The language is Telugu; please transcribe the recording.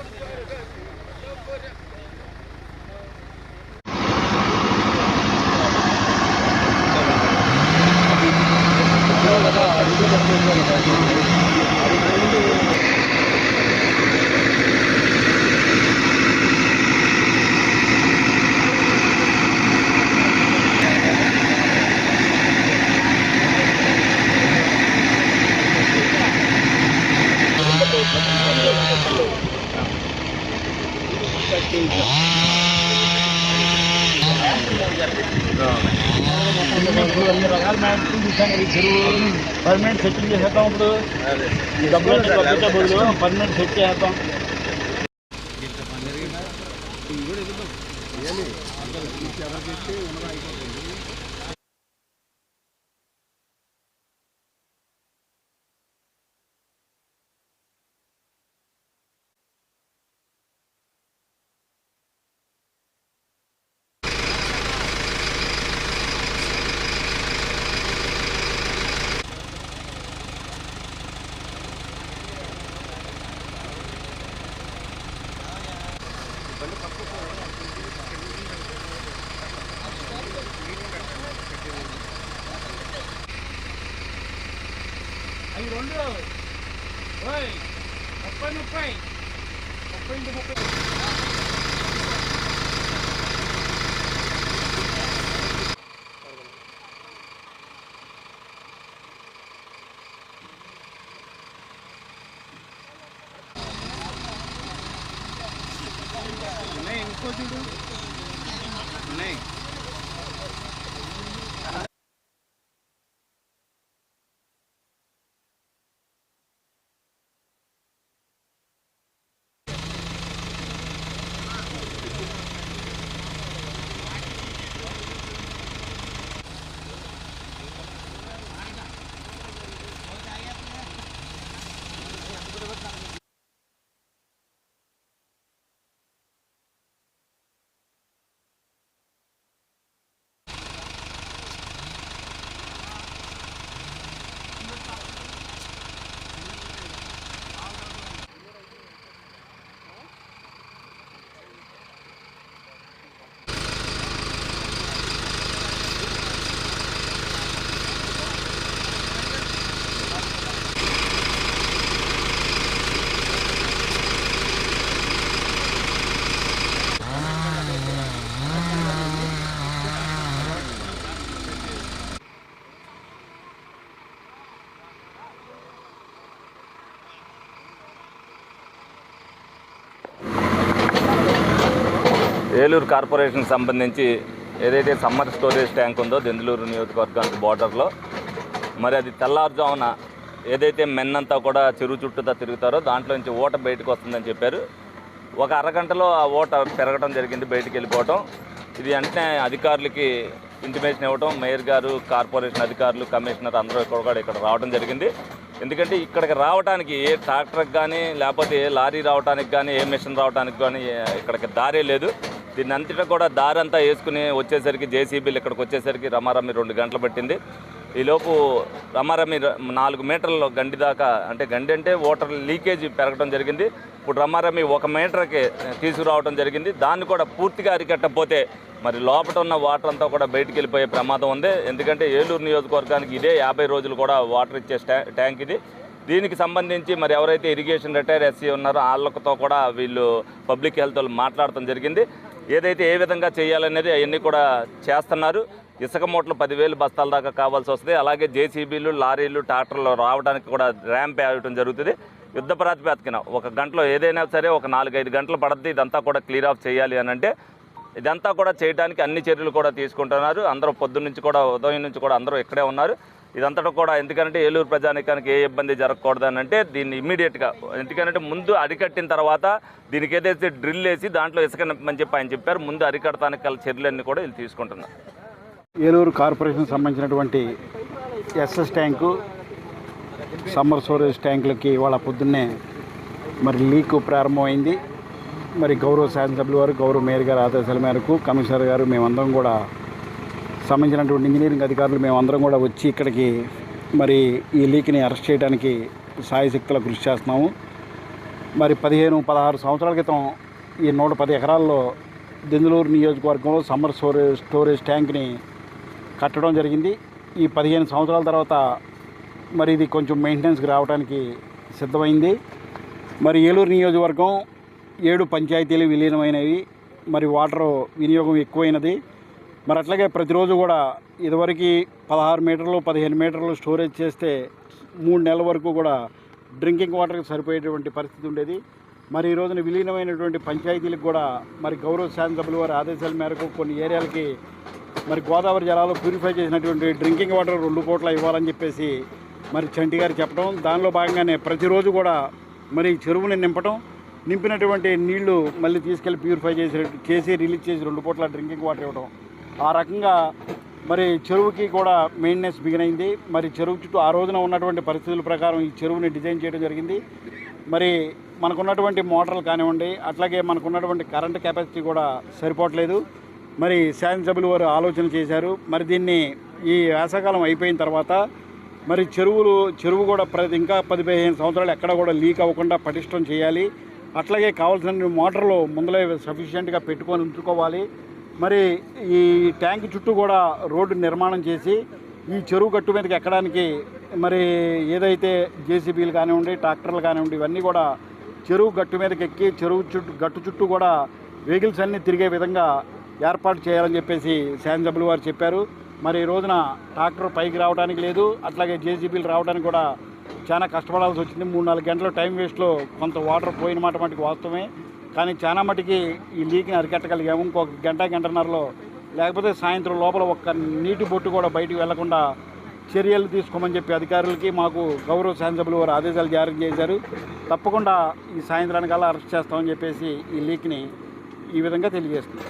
ఇప్పుడు అన్ని రకాల మ్యాట్లు చూసాం కదా ఈ చెరువు పర్మనెంట్ సెటిల్ చేసేద్దాం ఇప్పుడు ఈ డబ్బులు పంపించే బదులు పర్మనెంట్ సెట్ చేద్దాం రెండు ఓయ్ ముప్పై ముప్పై ముప్పై ఇంటి ముప్పై ఉన్నాయి ఇంకో చూడు ఉన్నాయి ഇരുപത്തി ఏలూరు కార్పొరేషన్ సంబంధించి ఏదైతే సమ్మర్ స్టోరేజ్ ట్యాంక్ ఉందో దెందులూరు నియోజకవర్గానికి బార్డర్లో మరి అది తెల్లారుజామున ఏదైతే మెన్నంతా కూడా చెరువు చుట్టూతా తిరుగుతారో దాంట్లో నుంచి ఓట బయటకు వస్తుందని చెప్పారు. ఒక అరగంటలో ఆ ఓట పెరగడం జరిగింది బయటికి వెళ్ళిపోవటం. ఇది వెంటనే అధికారులకి ఇంటిమేషన్ ఇవ్వటం. మేయర్ గారు కార్పొరేషన్ అధికారులు కమిషనర్ అందరూ ఇక్కడ కూడా ఇక్కడ రావడం జరిగింది. ఎందుకంటే ఇక్కడికి రావడానికి ఏ ట్రాక్టర్కి కానీ లేకపోతే ఏ లారీ రావడానికి కానీ ఏ మిషన్ రావడానికి కానీ ఇక్కడికి దారే లేదు. దీన్ని అంతటా కూడా దారి అంతా వేసుకుని వచ్చేసరికి జేసీబీలు ఇక్కడికి వచ్చేసరికి రమారమి రెండు గంటలు పట్టింది. ఈలోపు రమారమి నాలుగు మీటర్ల గండి దాకా అంటే గండి అంటే వాటర్ లీకేజ్ పెరగడం జరిగింది. ఇప్పుడు రమారమి ఒక మీటర్కి తీసుకురావడం జరిగింది. దాన్ని కూడా పూర్తిగా అరికట్టకపోతే మరి లోపల ఉన్న వాటర్ అంతా కూడా బయటికి వెళ్ళిపోయే ప్రమాదం ఉంది. ఎందుకంటే ఏలూరు నియోజకవర్గానికి ఇదే యాభై రోజులు కూడా వాటర్ ఇచ్చే ట్యాంక్ ఇది. దీనికి సంబంధించి మరి ఎవరైతే ఇరిగేషన్ రిటైర్ ఎస్సీ ఉన్నారో వాళ్ళతో కూడా వీళ్ళు పబ్లిక్ హెల్త్ వాళ్ళు మాట్లాడటం జరిగింది. ఏదైతే ఏ విధంగా చేయాలనేది అవన్నీ కూడా చేస్తున్నారు. ఇసుక మూటలు పదివేలు బస్తాల దాకా కావాల్సి వస్తుంది. అలాగే జేసీబీలు లారీలు ట్రాక్టర్లు రావడానికి కూడా ర్యాంప్ వేయడం జరుగుతుంది. యుద్ధ ప్రాతిపదికన ఒక గంటలో ఏదైనా సరే ఒక నాలుగైదు గంటలు పడుతుంది ఇదంతా కూడా క్లియర్ ఆఫ్ చేయాలి అని అంటే ఇదంతా కూడా చేయడానికి అన్ని చర్యలు కూడా తీసుకుంటున్నారు. అందరూ పొద్దున్న నుంచి కూడా ఉదయం నుంచి కూడా అందరూ ఇక్కడే ఉన్నారు. ఇదంతటా కూడా ఎందుకంటే ఏలూరు ప్రజానికానికి ఏ ఇబ్బంది జరగకూడదు అంటే దీన్ని ఇమీడియట్గా ఎందుకంటే ముందు అరికట్టిన తర్వాత దీనికి ఏదైతే డ్రిల్ వేసి దాంట్లో ఇసుక నింపమని చెప్పి ఆయన చెప్పారు ముందు అరికడటానికి గల చర్యలన్నీ కూడా వీళ్ళు తీసుకుంటున్నారు. ఏలూరు కార్పొరేషన్ సంబంధించినటువంటి ఎస్ఎస్ ట్యాంకు సమ్మర్ స్టోరేజ్ ట్యాంకులకి ఇవాళ పొద్దున్నే మరి లీక్ ప్రారంభమైంది. మరి గౌరవ శాసనసభ్యులు వారు గౌరవ మేయర్ గారి ఆదేశాల మేరకు కమిషనర్ గారు మేమందరం కూడా సంబంధించినటువంటి ఇంజనీరింగ్ అధికారులు మేమందరం కూడా వచ్చి ఇక్కడికి మరి ఈ లీక్ని అరెస్ట్ చేయడానికి సాయశక్తుల కృషి చేస్తున్నాము. మరి పదిహేను పదహారు సంవత్సరాల క్రితం ఈ నూట పది ఎకరాల్లో దెందులూరు నియోజకవర్గంలో సమ్మర్ స్టోరేజ్ స్టోరేజ్ ట్యాంక్ని కట్టడం జరిగింది. ఈ పదిహేను సంవత్సరాల తర్వాత మరి ఇది కొంచెం మెయింటెనెన్స్కి రావడానికి సిద్ధమైంది. మరి ఏలూరు నియోజకవర్గం ఏడు పంచాయతీలు విలీనమైనవి. మరి వాటర్ వినియోగం ఎక్కువైనది. మరి అట్లాగే ప్రతిరోజు కూడా ఇదివరకు పదహారు మీటర్లు పదిహేను మీటర్లు స్టోరేజ్ చేస్తే మూడు నెలల వరకు కూడా డ్రింకింగ్ వాటర్కి సరిపోయేటువంటి పరిస్థితి ఉండేది. మరి ఈ రోజున విలీనమైనటువంటి పంచాయతీలకు కూడా మరి గౌరవ శాసనసభ్యుల వారి ఆదేశాల మేరకు కొన్ని ఏరియాలకి మరి గోదావరి జలాలు ప్యూరిఫై చేసినటువంటి డ్రింకింగ్ వాటర్ రెండు కోట్ల ఇవ్వాలని చెప్పేసి మరి చంటి గారు చెప్పడం. దానిలో భాగంగానే ప్రతిరోజు కూడా మరి చెరువుని నింపడం నింపినటువంటి నీళ్ళు మళ్ళీ తీసుకెళ్ళి ప్యూరిఫై చేసి చేసి రిలీజ్ చేసి రెండు కోట్ల డ్రింకింగ్ వాటర్ ఇవ్వడం ఆ రకంగా మరి చెరువుకి కూడా మెయింటెనెన్స్ బిగినైంది. మరి చెరువు చుట్టూ ఆ రోజున ఉన్నటువంటి పరిస్థితుల ప్రకారం ఈ చెరువుని డిజైన్ చేయడం జరిగింది. మరి మనకున్నటువంటి మోటార్లు కానివ్వండి అట్లాగే మనకున్నటువంటి కరెంట్ కెపాసిటీ కూడా సరిపోవట్లేదు. మరి శాసనసభ్యులు వారు ఆలోచన చేశారు. మరి దీన్ని ఈ వేసవకాలం అయిపోయిన తర్వాత మరి చెరువులు చెరువు కూడా ప్రతి ఇంకా పది పదిహేను సంవత్సరాలు ఎక్కడ కూడా లీక్ అవ్వకుండా పటిష్టం చేయాలి. అట్లాగే కావాల్సిన మోటార్లు ముందలే సఫిషియెంట్గా పెట్టుకొని ఉంచుకోవాలి. మరి ఈ ట్యాంక్ చుట్టూ కూడా రోడ్డు నిర్మాణం చేసి ఈ చెరువు గట్టు మీదకి ఎక్కడానికి మరి ఏదైతే జేసీబీలు కానివ్వండి ట్రాక్టర్లు కానివ్వండి ఇవన్నీ కూడా చెరువు గట్టు మీదకి ఎక్కి చెరువు చుట్టూ గట్టు చుట్టూ కూడా వెహికల్స్ అన్నీ తిరిగే విధంగా ఏర్పాటు చేయాలని చెప్పేసి శాంజబుల్ వారు చెప్పారు. మరి ఈ రోజున ట్రాక్టర్ పైకి రావడానికి లేదు అట్లాగే జేసీబీలు రావడానికి కూడా చాలా కష్టపడాల్సి వచ్చింది. మూడు నాలుగు గంటల టైం వేస్ట్లో కొంత వాటర్ పోయిన మాట మటుకు వాస్తవమే. కానీ చాలా మటుకి ఈ లీక్ని అరికట్టగలిగాము. ఇంకొక గంట గంటన్నరలో లేకపోతే సాయంత్రం లోపల ఒక్క నీటి బొట్టు కూడా బయటికి వెళ్ళకుండా చర్యలు తీసుకోమని చెప్పి అధికారులకి మాకు గౌరవ శాసనసభ్యులు వారు ఆదేశాలు జారీ చేశారు. తప్పకుండా ఈ సాయంత్రానికల్లా అరెస్ట్ చేస్తామని చెప్పేసి ఈ లీక్ని ఈ విధంగా తెలియజేస్తుంది